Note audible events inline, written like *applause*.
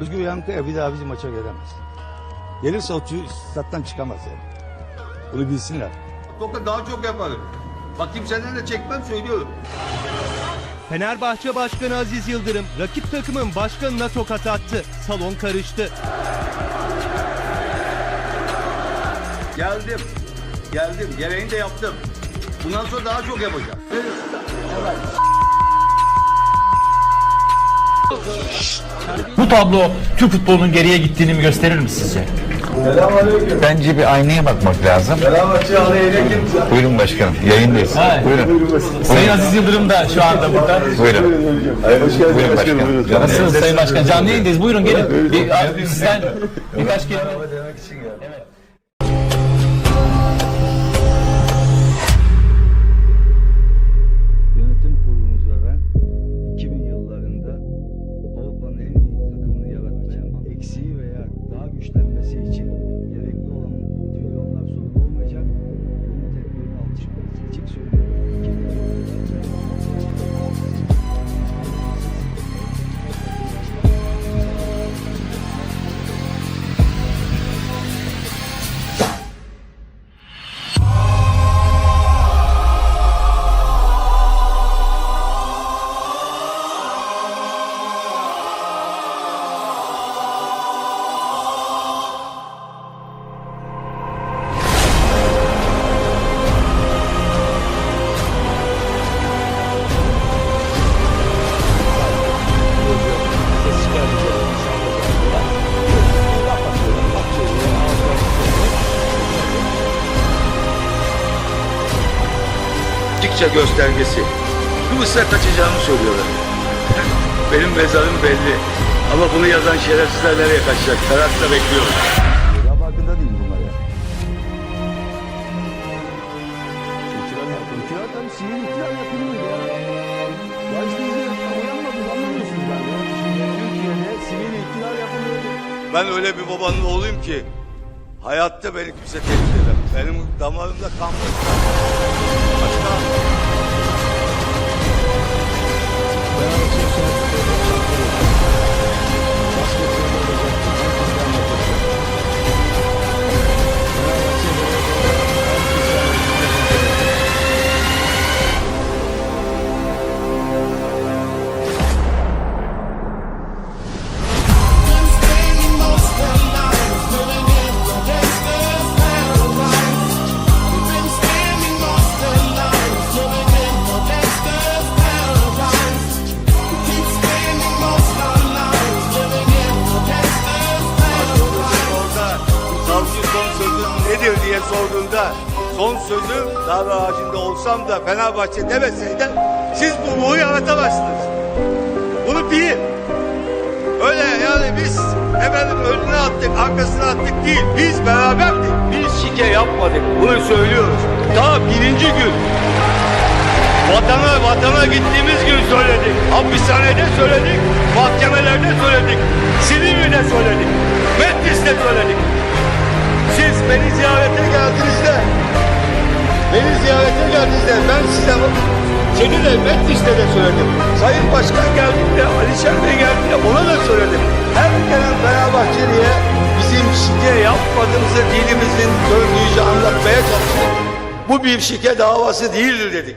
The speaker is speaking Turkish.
Özgür Yankaya bir daha bizim maça gelemez. Gelirse o stat'tan çıkamaz yani. Bunu bilsinler. Toka daha çok yaparım. Bak kimseden de çekmem söylüyorum. Fenerbahçe Başkanı Aziz Yıldırım rakip takımın başkanına tokat attı. Salon karıştı. Geldim. Geldim. Gereğini de yaptım. Bundan sonra daha çok yapacağım. Bu tablo Türk futbolunun geriye gittiğini mi gösterir mi sizce? Bence bir aynaya bakmak lazım. Buyurun başkanım, yayındayız. Ha. Buyurun. Sayın Aziz Yıldırım da şu anda burada. Buyurun. Buyurun başkanım. Nasılsınız Sayın Başkan? Canlı yayındayız. Buyurun gelin. Bir, sizden birkaç kelime. Yönetim Açıkça göstergesi. Kıbrıs'a kaçacağımı söylüyorlar. *laughs* Benim mezarım belli. Ama bunu yazan şerefsizler nereye kaçacak? Karakta bekliyorum. Ya farkında değil bunlar ya. İhtilal, ihtilal tabii sivil ihtilal yapılıyor ya. Ya işte uyanmadınız anlamıyorsunuz ben ya. Türkiye'de sivil yapılıyor. Ben öyle bir babanın oğluyum ki hayatta beni kimse tehdit edemez. Benim damarımda kan var. Son sözüm nedir diye sorduğunda son sözüm dar ağacında olsam da Fenerbahçe demeseydi siz bu ruhu yaratamazsınız. Bunu bilin. Öyle yani biz efendim önüne attık, arkasına attık değil. Biz beraberdik. Biz şike yapmadık. Bunu söylüyoruz. Daha birinci gün vatana vatana gittiğimiz geldiğinizde ben size seni de Metlis'te de söyledim. Sayın Başkan geldiğinde, Alişan Bey geldiğinde ona da söyledim. Her gelen Fenerbahçeli'ye bizim şike yapmadığımızı dilimizin döndüğünce anlatmaya çalıştık. Bu bir şike davası değildir dedik.